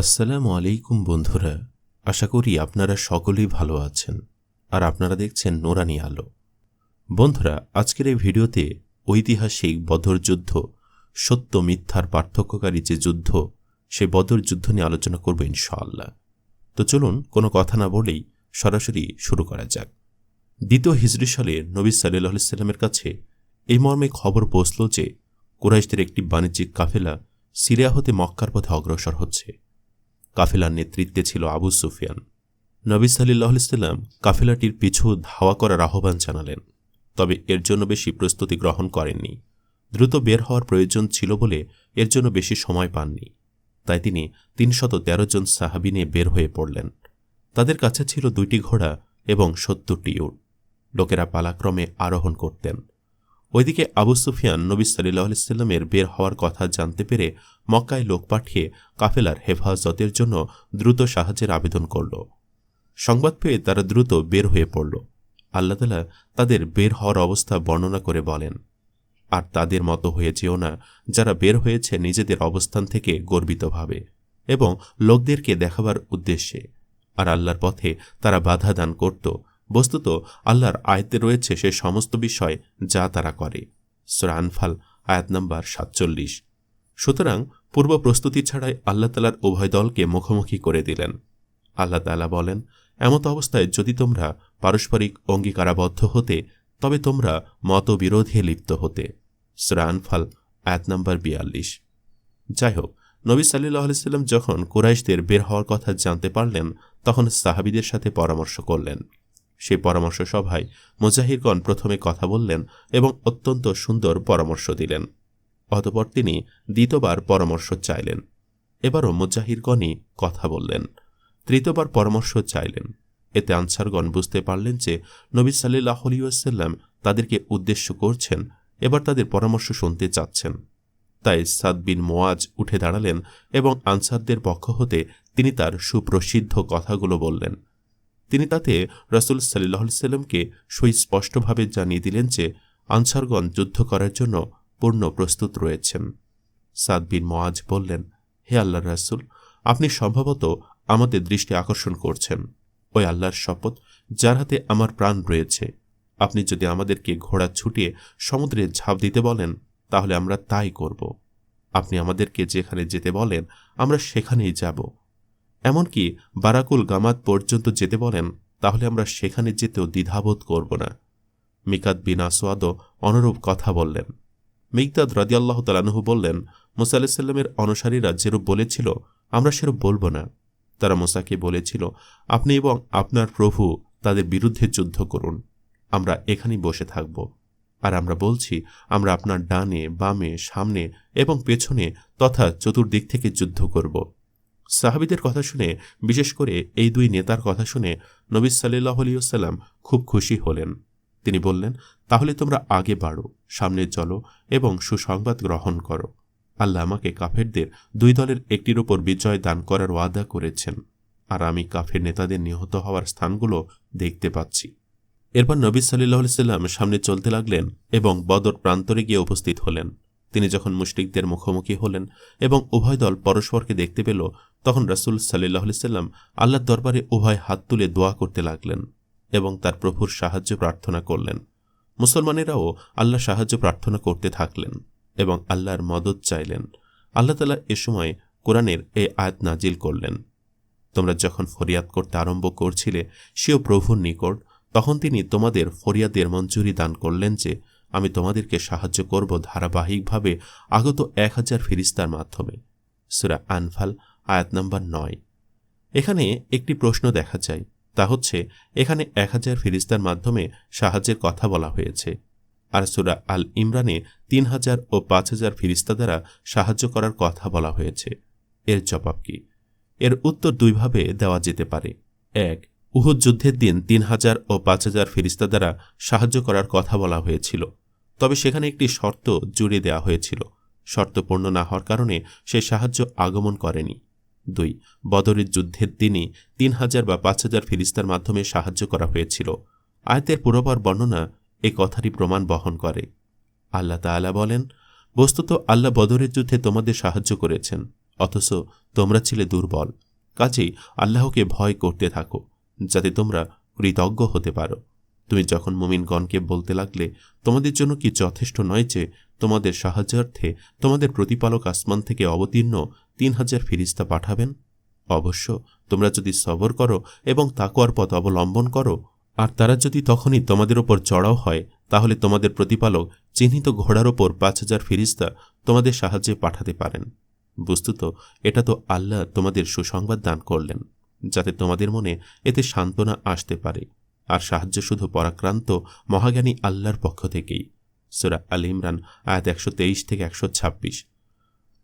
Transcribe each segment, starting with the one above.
আসসালামু আলাইকুম বন্ধুরা, আশা করি আপনারা সকলেই ভালো আছেন আর আপনারা দেখছেন নোরানি আলো। বন্ধুরা, আজকের এই ভিডিওতে ঐতিহাসিক বদর যুদ্ধ, সত্য মিথ্যার পার্থক্যকারী যে যুদ্ধ সেই বদর যুদ্ধ নিয়ে আলোচনা করব ইনশাআল্লাহ। তো চলুন কোনো কথা না বলেই সরাসরি শুরু করা যাক। দ্বিতীয় হিজরি সালে নবী সাল্লাহ সাল্লামের কাছে এই মর্মে খবর পৌঁছল যে কুরাইশদের একটি বাণিজ্যিক কাফেলা সিরিয়া হতে মক্কার পথে অগ্রসর হচ্ছে। কাফেলার নেতৃত্বে ছিল আবু সুফিয়ান। নবী সাল্লাহ সাল্লাম কাফেলাটির পিছু ধাওয়া করার আহ্বান জানালেন, তবে এর জন্য বেশি প্রস্তুতি গ্রহণ করেননি। দ্রুত বের হওয়ার প্রয়োজন ছিল বলে এর জন্য বেশি সময় পাননি। তাই তিনি তিনশত তেরো জন সাহাবি নিয়ে বের হয়ে পড়লেন। তাদের কাছে ছিল দুইটি ঘোড়া এবং সত্তরটি উট। লোকেরা পালাক্রমে আরোহণ করতেন। ওইদিকে আবু সুফিয়ান নবী সাল্লাহ সাল্লামের বের হওয়ার কথা জানতে পেরে মক্কায় লোক পাঠিয়ে কাফেলার হেফাজতের জন্য দ্রুত সাহায্যের আবেদন করল। সংবাদ পেয়ে তারা দ্রুত বের হয়ে পড়ল। আল্লাহতালা তাদের বের হওয়ার অবস্থা বর্ণনা করে বলেন, আর তাদের মতো হয়ে যেও না যারা বের হয়েছে নিজেদের অবস্থান থেকে গর্বিতভাবে এবং লোকদেরকে দেখাবার উদ্দেশ্যে। আর আল্লাহর পথে তারা বাধা দান করত বস্তুত আল্লাহর আয়তে রয়েছে সে সমস্ত বিষয় যা তারা করে। সুরানফাল আয়াত নম্বর সাতচল্লিশ। সুতরাং পূর্ব প্রস্তুতি ছাড়াই আল্লাহ তালার উভয় দলকে মুখোমুখি করে দিলেন। আল্লাহ তালা বলেন, এমত অবস্থায় যদি তোমরা পারস্পরিক অঙ্গীকারাবদ্ধ হতে, তবে তোমরা মতবিরোধে লিপ্ত হতে। সুরানফাল আয়াত নম্বর বিয়াল্লিশ। যাই হোক নবী সাল্লাহ আলাইসাল্লাম যখন কুরাইশদের বের হওয়ার কথা জানতে পারলেন, তখন সাহাবিদের সাথে পরামর্শ করলেন। সেই পরামর্শ সভায় মুজাহিরগণ প্রথমে কথা বললেন এবং অত্যন্ত সুন্দর পরামর্শ দিলেন। অতপর তিনি দ্বিতীয়বার পরামর্শ চাইলেন। এবারও মুজাহিরগণই কথা বললেন। তৃতীয়বার পরামর্শ চাইলেন। এতে আনসারগণ বুঝতে পারলেন যে নবী সাল্লাহ আলিউসাল্লাম তাদেরকে উদ্দেশ্য করছেন, এবার তাদের পরামর্শ শুনতে চাচ্ছেন। তাই সাদ বিন মোয়াজ উঠে দাঁড়ালেন এবং আনসারদের পক্ষ হতে তিনি তার সুপ্রসিদ্ধ কথাগুলো বললেন। তিনি তাতে রসুল সাল্লাহ সাল্লামকে সুস্পষ্টভাবে জানিয়ে দিলেন যে আনসারগণ যুদ্ধ করার জন্য পূর্ণ প্রস্তুত রয়েছেন। সাদ বিন মোয়াজ বললেন, হে আল্লাহ রাসুল, আপনি সম্ভবত আমাদের দৃষ্টি আকর্ষণ করছেন। ওই আল্লাহর শপথ যার হাতে আমার প্রাণ রয়েছে। আপনি যদি আমাদেরকে ঘোড়া ছুটিয়ে সমুদ্রে ঝাঁপ দিতে বলেন, তাহলে আমরা তাই করব। আপনি আমাদেরকে যেখানে যেতে বলেন, আমরা সেখানেই যাব। এমনকি বারাকুল গামাত পর্যন্ত যেতে বলেন, তাহলে আমরা সেখানে যেতেও দ্বিধাবোধ করব না। মিকাত বিন আসোয়াদও অনুরূপ কথা বললেন। মিকদাদ রাজিয়াল্লাহ তালানহু বললেন, মুসা অনুসারীরা যেরূপ বলেছিল, আমরা সেরূপ বলব না। তারা মোসাকে বলেছিল, আপনি এবং আপনার প্রভু তাদের বিরুদ্ধে যুদ্ধ করুন। আমরা এখানেই বসে থাকব। আর আমরা বলছি, আমরা আপনার ডানে, বামে, সামনে এবং পেছনে তথা চতুর্দিক থেকে যুদ্ধ করব। সাহাবিদের কথা শুনে, বিশেষ করে এই দুই নেতার কথা শুনে নবী সাল্লাহ আলিয়াল্লাম খুব খুশি হলেন। তিনি বললেন, তাহলে তোমরা আগে বাড়ো, সামনে চলো এবং সুসংবাদ গ্রহণ করো। আল্লাহ আমাকে কাফেরদের দুই দলের একটির ওপর বিজয় দান করার ওয়াদা করেছেন, আর আমি কাফের নেতাদের নিহত হওয়ার স্থানগুলো দেখতে পাচ্ছি। এরপর নবী সাল্লাহ সাল্লাম সামনে চলতে লাগলেন এবং বদর প্রান্তরে গিয়ে উপস্থিত হলেন। তিনি যখন মুশরিকদের মুখোমুখি হলেন এবং উভয় দল পরস্পরকে দেখতে পেল, তখন রাসুল সাল্লাহ সাল্লাম আল্লাহর দরবারে উভয় হাত তুলে দোয়া করতে লাগলেন এবং তার প্রভুর সাহায্য প্রার্থনা করলেন। মুসলমানেরাও আল্লাহ সাহায্য প্রার্থনা করতে থাকলেন এবং আল্লাহর মদত চাইলেন। আল্লাহ তালা এ সময় কোরআনের এই আয়াত নাজিল করলেন। তোমরা যখন ফরিয়াদ করতে আরম্ভ করছিলে, সেও প্রভুর নিকট, তখন তিনি তোমাদের ফরিয়াদের মঞ্জুরি দান করলেন যে আমি তোমাদেরকে সাহায্য করব ধারাবাহিকভাবে আগত এক হাজার ফিরিস্তার মাধ্যমে। সুরা আনফাল, আয়াত নম্বর নয়। এখানে একটি প্রশ্ন দেখা যায়, তা হচ্ছে, এখানে এক হাজার ফিরিস্তার মাধ্যমে সাহায্যের কথা বলা হয়েছে, আর সুরা আল ইমরানে তিন হাজার ও পাঁচ হাজার ফিরিস্তা দ্বারা সাহায্য করার কথা বলা হয়েছে। এর জবাব কি? এর উত্তর দুইভাবে দেওয়া যেতে পারে। এক, উহুদ যুদ্ধের দিন তিন হাজার ও পাঁচ হাজার ফিরিস্তা দ্বারা সাহায্য করার কথা বলা হয়েছিল। তবে সেখানে একটি শর্ত জুড়ে দেওয়া হয়েছিল। শর্ত পূর্ণ না হওয়ার কারণে সে সাহায্য আগমন করেনি। দুই, বদরের যুদ্ধের দিনই তিন হাজার বা পাঁচ হাজার ফিরিস্তার মাধ্যমে সাহায্য করা হয়েছিল। আয়তের পুরোবার বর্ণনা এ কথারই প্রমাণ বহন করে। আল্লাহ তালা বলেন, বস্তুত আল্লাহ বদরের যুদ্ধে তোমাদের সাহায্য করেছেন, অথচ তোমরা ছিলে দুর্বল। কাজেই আল্লাহকে ভয় করতে থাকো, যাতে তোমরা কৃতজ্ঞ হতে পারো। তুমি যখন মুমিনগণকে বলতে লাগলে, তোমাদের জন্য কি যথেষ্ট নয় যে তোমাদের সাহায্যার্থে তোমাদের প্রতিপালক আসমান থেকে অবতীর্ণ তিন হাজার ফিরিস্তা পাঠাবেন? অবশ্য তোমরা যদি সবর করো এবং তাকোয়ার পথ অবলম্বন করো, আর তারা যদি তখনই তোমাদের ওপর চড়াও হয়, তাহলে তোমাদের প্রতিপালক চিহ্নিত ঘোড়ার ওপর পাঁচ হাজার ফিরিস্তা তোমাদের সাহায্যে পাঠাতে পারেন। বস্তুত, এটা তো আল্লাহ তোমাদের সুসংবাদ দান করলেন, যাতে তোমাদের মনে এতে সান্ত্বনা আসতে পারে। আর সাহায্য শুধু পরাক্রান্ত মহাজ্ঞানী আল্লাহর পক্ষ থেকেই। সুরা আল ইমরান, আয়াত একশো তেইশ থেকে একশো ছাব্বিশ।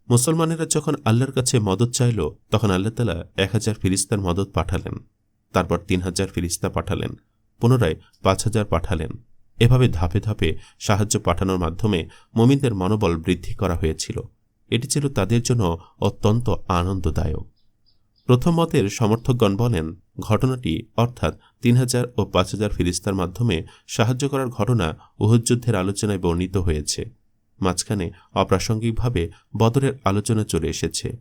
মুসলমানেরা যখন আল্লাহর কাছে মদত চাইল, তখন আল্লাহ তালা এক হাজার ফিরিস্তার মদত পাঠালেন। তারপর তিন হাজার ফিরিস্তা পাঠালেন, পুনরায় পাঁচ হাজার পাঠালেন। এভাবে ধাপে ধাপে সাহায্য পাঠানোর মাধ্যমে মমিনদের মনোবল বৃদ্ধি করা হয়েছিল। এটি ছিল তাদের জন্য অত্যন্ত আনন্দদায়ক। প্রথম মতের সমর্থকগণ বলেন, ঘটনাটি, অর্থাৎ তিন হাজার ও পাঁচ হাজার ফিরিস্তার মাধ্যমে সাহায্য করার ঘটনা উহুদ যুদ্ধের আলোচনায় বর্ণিত হয়েছে। মাঝখানে অপ্রাসঙ্গিকভাবে বদরের আলোচনা চলে এসেছে।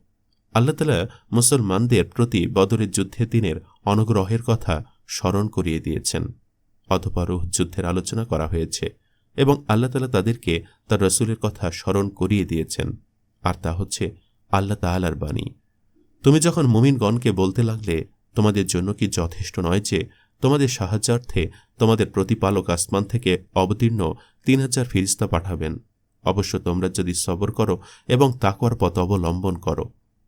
আল্লাহতালা মুসলমানদের প্রতি বদরের যুদ্ধের দিনের অনুগ্রহের কথা স্মরণ করিয়ে দিয়েছেন। অতপর যুদ্ধের আলোচনা করা হয়েছে এবং আল্লাহ তালা তাদেরকে তার রসুলের কথা স্মরণ করিয়ে দিয়েছেন। আর তা হচ্ছে আল্লাহ তালার বাণী। তুমি যখন মুমিনগণকে বলতে লাগলে, তোমাদের জন্য কি যথেষ্ট নয় যে তোমাদের সাহায্যার্থে তোমাদের প্রতিপালক আসমান থেকে অবতীর্ণ তিন হাজার ফিরিস্তা পাঠাবেন? অবশ্য তোমরা যদি সবর করো এবং তাকওয়ার পথ অবলম্বন করো,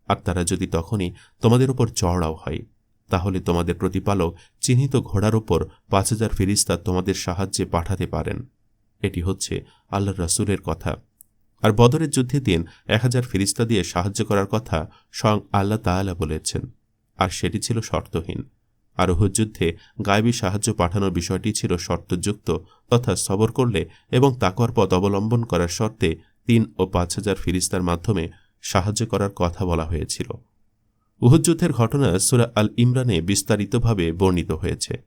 আর তারা যদি তখনই তোমাদের উপর চড়াও হয়, তাহলে তোমাদের প্রতিপালক চিহ্নিত ঘোড়ার ওপর পাঁচ হাজার ফিরিস্তা তোমাদের সাহায্যে পাঠাতে পারেন। এটি হচ্ছে আল্লাহ রসুলের কথা। আর বদরের যুদ্ধের দিন এক হাজার ফিরিস্তা দিয়ে সাহায্য করার কথা স্বয়ং আল্লাহ তাআলা বলেছেন। আর সেটি ছিল শর্তহীন। আর উহুদ যুদ্ধে গায়েবী সাহায্য পাঠানোর বিষয়টি ছিল শর্তযুক্ত তথা সবর করলে এবং তাকর পথ অবলম্বন করার শর্তে তিন ও পাঁচ হাজার ফিরিস্তার মাধ্যমে সাহায্য করার কথা বলা হয়েছিল। উহুদ যুদ্ধের ঘটনা সুরা আল ইমরানে বিস্তারিতভাবে বর্ণিত হয়েছে।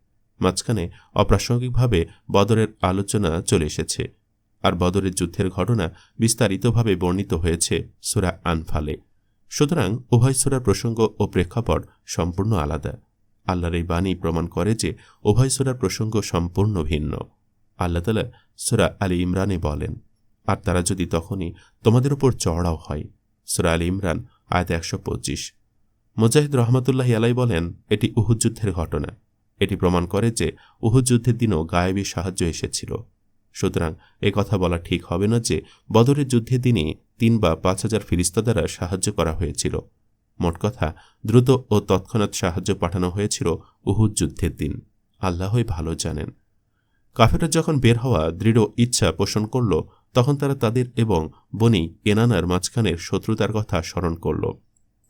মাঝখানে অপ্রাসঙ্গিকভাবে বদরের আলোচনা চলে এসেছে। আর বদরের যুদ্ধের ঘটনা বিস্তারিতভাবে বর্ণিত হয়েছে সুরা আনফালে। সুতরাং উভয় সুরার প্রসঙ্গ ও প্রেক্ষাপট সম্পূর্ণ আলাদা। আল্লাহর এই বাণী প্রমাণ করে যে উভয় সুরার প্রসঙ্গ সম্পূর্ণ ভিন্ন। আল্লাহ তালা সুরা আলী ইমরানে বলেন, আর তারা যদি তখনই তোমাদের উপর চড়াও হয়। সুরা আলী ইমরান, আয়াত একশো পঁচিশ। মুজাহিদ রহমতুল্লাহ আলাই বলেন, এটি উহুদ যুদ্ধের ঘটনা। এটি প্রমাণ করে যে উহুদ যুদ্ধের দিনও গায়েবী সাহায্য এসেছিল। সুতরাং কথা বলা ঠিক হবে না যে বদরের যুদ্ধের দিনে তিন বা পাঁচ হাজার ফিরিস্তা দ্বারা সাহায্য করা হয়েছিল। মোট কথা, দ্রুত ও তৎক্ষণাৎ সাহায্য পাঠানো হয়েছিল উহুদ যুদ্ধের দিন। আল্লাহই ভালো জানেন। কাফেরা যখন বের হওয়া দৃঢ় ইচ্ছা পোষণ করল, তখন তারা তাদের এবং বনি কেনানার মাঝখানের শত্রুতার কথা স্মরণ করল।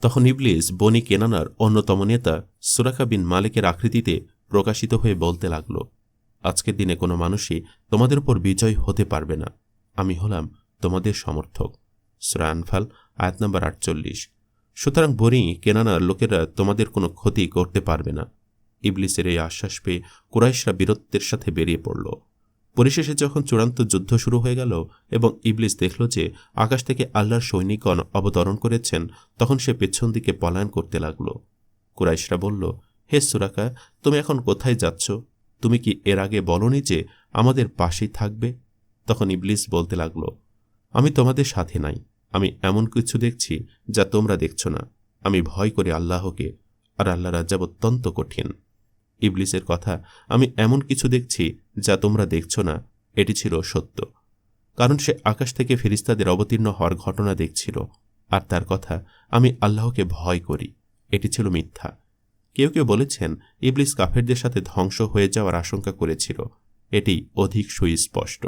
তখন ইবলিস বনি কেনানার অন্যতম নেতা সুরাকা বিন মালিকের আকৃতিতে প্রকাশিত হয়ে বলতে লাগল আজকের দিনে কোনো মানুষই তোমাদের উপর বিজয় হতে পারবে না। আমি হলাম তোমাদের সমর্থক। সুরা আনফাল, আয়াত নম্বর আটচল্লিশ। সুতরাং বনি কেনানার লোকেরা তোমাদের কোনো ক্ষতি করতে পারবে না। ইবলিসের এই আশ্বাস পেয়ে কুরাইশরা বীরত্বের সাথে বেরিয়ে পড়ল। পরিশেষে যখন চূড়ান্ত যুদ্ধ শুরু হয়ে গেল এবং ইবলিস দেখল যে আকাশ থেকে আল্লাহর সৈনিকগণ অবতরণ করেছেন, তখন সে পেছন দিকে পলায়ন করতে লাগল। কুরাইশরা বলল, হে সুরাকা, তুমি এখন কোথায় যাচ্ছ? তুমি কি এর আগে বলনি যে আমাদের পাশেই থাকবে? তখন ইবলিস বলতে লাগল, আমি তোমাদের সাথে নাই। আমি এমন কিছু দেখছি যা তোমরা দেখছ না। আমি ভয় করি আল্লাহকে আর আল্লাহ রাজ্জাব অত্যন্ত কঠিন। ইবলিসের কথা, আমি এমন কিছু দেখছি যা তোমরা দেখছ না, এটি ছিল সত্য। কারণ সে আকাশ থেকে ফেরিস্তাদের অবতীর্ণ হওয়ার ঘটনা দেখছিল। আর তার কথা, আমি আল্লাহকে ভয় করি, এটি ছিল মিথ্যা। কেউ কেউ বলেছেন, ইবলিস কাফেরদের সাথে ধ্বংস হয়ে যাওয়ার আশঙ্কা করেছিল। এটি অধিক সুস্পষ্ট।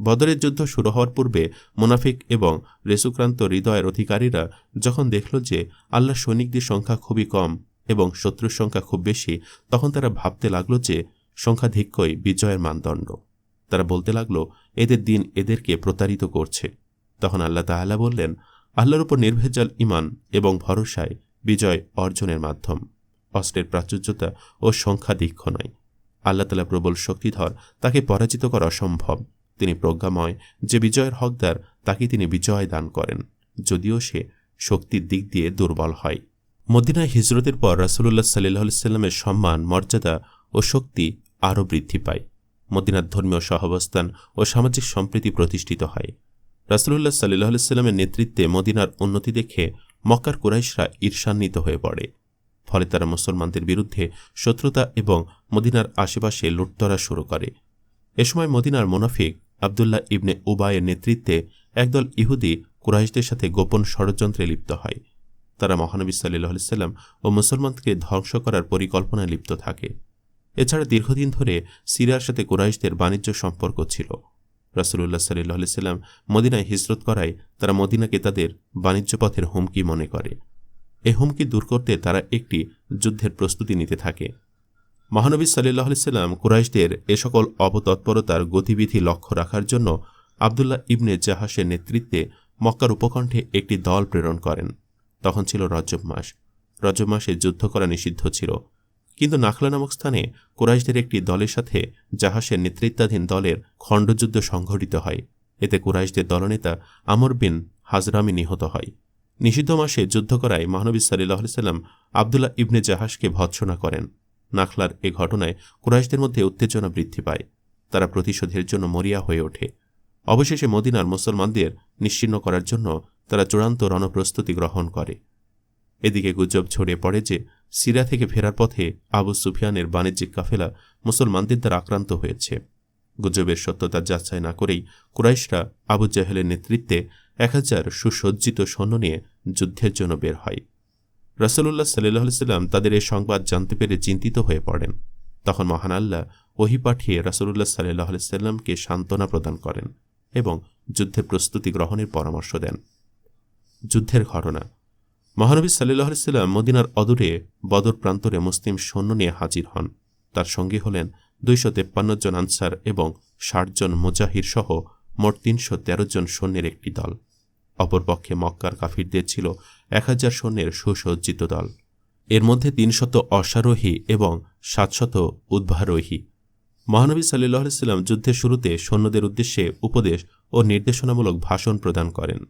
বদরের যুদ্ধ শুরু হওয়ার পূর্বে মুনাফিক এবং রেসুক্রান্ত হৃদয়ের অধিকারীরা যখন দেখল যে আল্লাহ সৈনিকদের সংখ্যা খুবই কম এবং শত্রুর সংখ্যা খুব বেশি, তখন তারা ভাবতে লাগল যে সংখ্যাধিক্যই বিজয়ের মানদণ্ড। তারা বলতে লাগল, এদের দিন এদেরকে প্রতারিত করছে। তখন আল্লাহ তাহলা বললেন, আল্লাহর উপর নির্ভেজাল ইমান এবং ভরসায় বিজয় অর্জনের মাধ্যম। অস্ত্রের প্রাচুর্যতা ও সংখ্যাধিক্য নয়। আল্লাহ তালা প্রবল শক্তিধর তাকে পরাজিত করা অসম্ভব। তিনি প্রজ্ঞাময়, যে বিজয়ের হকদার তাকে তিনি বিজয় দান করেন, যদিও সে শক্তির দিক দিয়ে দুর্বল হয়। মদিনায় হিজরতের পর রাসুল্লাহ সাল্লাহ সাল্লামের সম্মান, মর্যাদা ও শক্তি আরও বৃদ্ধি পায়। মদিনার ধর্মীয় সহাবস্থান ও সামাজিক সম্প্রীতি প্রতিষ্ঠিত হয়। রাসুল্লাহ সাল্লাহ সাল্লামের নেতৃত্বে মদিনার উন্নতি দেখে মক্কার কুরাইশরা ঈর্ষান্বিত হয়ে পড়ে। ফলে তারা মুসলমানদের বিরুদ্ধে শত্রুতা এবং মদিনার আশেপাশে লুটতরা শুরু করে। এ সময় মদিনার মোনাফিক আবদুল্লাহ ইবনে উবায়ের নেতৃত্বে একদল ইহুদি কুরাইশদের সাথে গোপন ষড়যন্ত্রে লিপ্ত হয়। তারা মহানবী সাল্লাহ সাল্লাম ও মুসলমানকে ধ্বংস করার পরিকল্পনায় লিপ্ত থাকে। এছাড়া দীর্ঘদিন ধরে সিরিয়ার সাথে কুরাইশদের বাণিজ্য সম্পর্ক ছিল। রাসুলুল্লাহ সাল্লাহ সাল্লাম মদিনায় হিজরত করায় তারা মদিনাকে তাদের বাণিজ্য পথের হুমকি মনে করে। এ হুমকি দূর করতে তারা একটি যুদ্ধের প্রস্তুতি নিতে থাকে। মহানবী সাল্লাহ সাল্লাম কুরাইশদের এ সকল অবতৎপরতার গতিবিধি লক্ষ্য রাখার জন্য আবদুল্লাহ ইবনে জাহাসের নেতৃত্বে মক্কার উপকণ্ঠে একটি দল প্রেরণ করেন। তখন ছিল রজব মাস। রজব মাসে যুদ্ধ করা নিষিদ্ধ ছিল। কিন্তু নাখলা নামক স্থানে কুরাইশদের একটি দলের সাথে জাহাসের নেতৃত্বাধীন দলের খণ্ডযুদ্ধ সংঘটিত হয়। এতে কুরাইশদের দলনেতা আমর বিন হাজরামি নিহত হয়। নিষিদ্ধ মাসে যুদ্ধ করায় মহানবী সাল্লাহ সাল্লাম আবদুল্লাহ ইবনে জাহাসকে ভৎসনা করেন। নাখলার এ ঘটনায় কুরাইশদের মধ্যে উত্তেজনা বৃদ্ধি পায়। তারা প্রতিশোধের জন্য মরিয়া হয়ে ওঠে। অবশেষে মদিনার মুসলমানদের নিশ্চিন্ন করার জন্য তারা চূড়ান্ত রণপ্রস্তুতি গ্রহণ করে। এদিকে গুজব ছড়িয়ে পড়ে যে সিরিয়া থেকে ফেরার পথে আবু সুফিয়ানের বাণিজ্যিক কাফেলা মুসলমানদের দ্বারা আক্রান্ত হয়েছে। গুজবের সত্যতা যাচাই না করেই কুরাইশরা আবু জাহেলের নেতৃত্বে এক হাজার সুসজ্জিত সৈন্য নিয়ে যুদ্ধের জন্য বের হয়। রাসুল্লাহ সাল্লাহ সাল্লাম তাদের এই সংবাদ জানতে পেরে চিন্তিত হয়ে পড়েন। তখন মহান আল্লাহ ওহি পাঠিয়ে রাসুল্লাহ সাল্লাহ সাল্লামকে সান্ত্বনা প্রদান করেন এবং যুদ্ধের প্রস্তুতি গ্রহণের পরামর্শ দেন। যুদ্ধের ঘটনা। মহানবী সাল্লাহ সাল্লাম মদিনার অদূরে বদর প্রান্তরে মুসলিম সৈন্য নিয়ে হাজির হন। তার সঙ্গী হলেন দুইশো তেপ্পান্ন জন আনসার এবং ষাট জন মুজাহির সহ মোট তিনশো তেরো জন সৈন্যের একটি দল। অপরপক্ষে মক্কার কাফিরদের ছিল এক হাজার সৈন্যের সুসজ্জিত দল। এর মধ্যে তিনশত অশ্বারোহী এবং সাতশত উদ্ভারোহী। মহানবী সাল্লাহ সাল্লাম যুদ্ধের শুরুতে সৈন্যদের উদ্দেশ্যে উপদেশ ও নির্দেশনামূলক ভাষণ প্রদান করেন।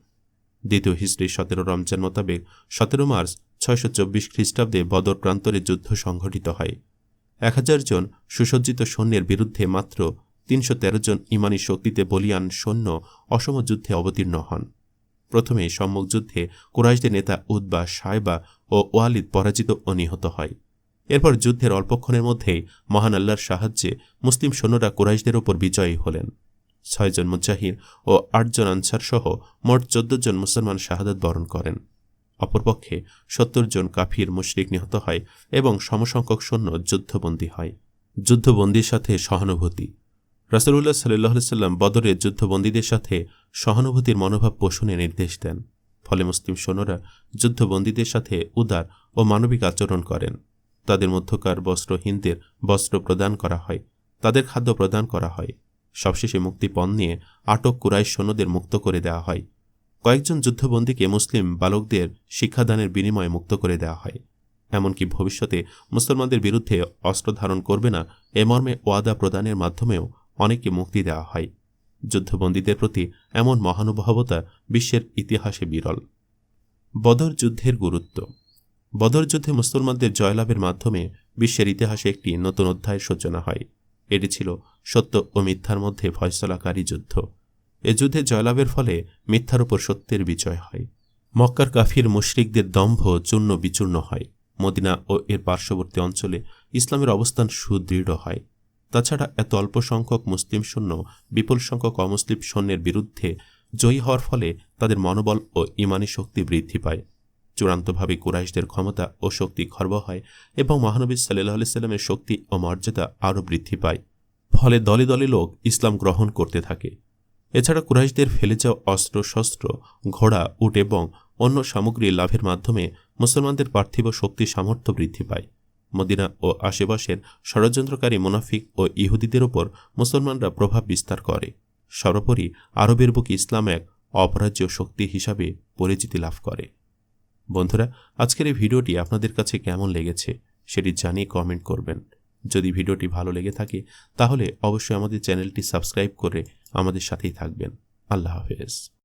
দ্বিতীয় হিস্ট্রি সতেরো রমজান মোতাবেক সতেরো মার্চ ছয়শো চব্বিশ খ্রিস্টাব্দে বদর প্রান্তরে যুদ্ধ সংঘটিত হয়। এক হাজার জন সুসজ্জিত সৈন্যের বিরুদ্ধে মাত্র তিনশো তেরো জন ইমানি শক্তিতে বলিয়ান সৈন্য অসম যুদ্ধে অবতীর্ণ হন। প্রথমে সম্মুখ যুদ্ধে কুরাইশদের নেতা উদ্বা সায়বা ও ওয়ালিদ পরাজিত ও নিহত হয়। এরপর যুদ্ধের অল্পক্ষণের মধ্যেই মহান আল্লাহর সাহায্যে মুসলিম সৈন্যরা কুরাইশদের ওপর বিজয়ী হলেন। ছয়জন মুজাহির ও আটজন আনসার সহ মোট চোদ্দ জন মুসলমান শাহাদত বরণ করেন। অপরপক্ষে সত্তর জন কাফির মুশরিক নিহত হয় এবং সমসংখ্যক সৈন্য যুদ্ধবন্দী হয়। যুদ্ধবন্দির সাথে সহানুভূতি। রাসুল্লাহ সাল্লাহ সাল্লাম বদরে যুদ্ধবন্দীদের সাথে সহানুভূতির মনোভাব পোষণে নির্দেশ দেন। ফলে মুসলিম সৈন্যরা যুদ্ধবন্দীদের সাথে উদার ও মানবিক আচরণ করেন। তাদের মধ্যকার বস্ত্রহীনদের বস্ত্র প্রদান করা হয়, তাদের খাদ্য প্রদান করা হয়। সবশেষে মুক্তিপণ নিয়ে আটক কুরাইশ সৈন্যদের মুক্ত করে দেওয়া হয়। কয়েকজন যুদ্ধবন্দীকে মুসলিম বালকদের শিক্ষাদানের বিনিময়ে মুক্ত করে দেওয়া হয়। এমনকি ভবিষ্যতে মুসলমানদের বিরুদ্ধে অস্ত্র ধারণ করবে না এ মর্মে ওয়াদা প্রদানের মাধ্যমেও অনেককে মুক্তি দেওয়া হয়। যুদ্ধবন্দীদের প্রতি এমন মহানুভবতা বিশ্বের ইতিহাসে বিরল। বদর যুদ্ধের গুরুত্ব। বদর যুদ্ধে মুসলমানদের জয়লাভের মাধ্যমে বিশ্বের ইতিহাসে একটি নতুন অধ্যায়ের সূচনা হয়। এটি ছিল সত্য ও মিথ্যার মধ্যে ফয়সলাকারী যুদ্ধ। এ যুদ্ধে জয়লাভের ফলে মিথ্যার উপর সত্যের বিজয় হয়। মক্কার কাফির মুশরিকদের দম্ভ চূর্ণ বিচূর্ণ হয়। মদিনা ও এর পার্শ্ববর্তী অঞ্চলে ইসলামের অবস্থান সুদৃঢ় হয়। তাছাড়া এত অল্প সংখ্যক মুসলিম সৈন্য, বিপুল সংখ্যক অমুসলিম সৈন্যের বিরুদ্ধে জয়ী হওয়ার ফলে তাদের মনোবল ও ইমানি শক্তি বৃদ্ধি পায়। চূড়ান্তভাবে কুরাইশদের ক্ষমতা ও শক্তি খর্ব হয় এবং মহানবী সাল্লাহ সাল্লামের শক্তি ও মর্যাদা আরও বৃদ্ধি পায়। ফলে দলে দলে লোক ইসলাম গ্রহণ করতে থাকে। এছাড়া কুরাইশদের ফেলে যাওয়া অস্ত্র, শস্ত্র, ঘোড়া, উট এবং অন্য সামগ্রী লাভের মাধ্যমে মুসলমানদের পার্থিব শক্তি সামর্থ্য বৃদ্ধি পায়। মদিনা ও আশেপাশের ষড়যন্ত্রকারী মুনাফিক ও ইহুদিদের ওপর মুসলমানরা প্রভাব বিস্তার করে। সর্বোপরি আরবের বুকে ইসলাম এক অপরাজ্য শক্তি হিসাবে পরিচিতি লাভ করে। বন্ধুরা, আজকের এই ভিডিওটি আপনাদের কাছে কেমন লেগেছে সেটি জানিয়ে কমেন্ট করবেন। যদি ভিডিওটি ভালো লেগে থাকে, তাহলে অবশ্যই আমাদের চ্যানেলটি সাবস্ক্রাইব করে আমাদের সাথেই থাকবেন। আল্লাহ হাফেজ।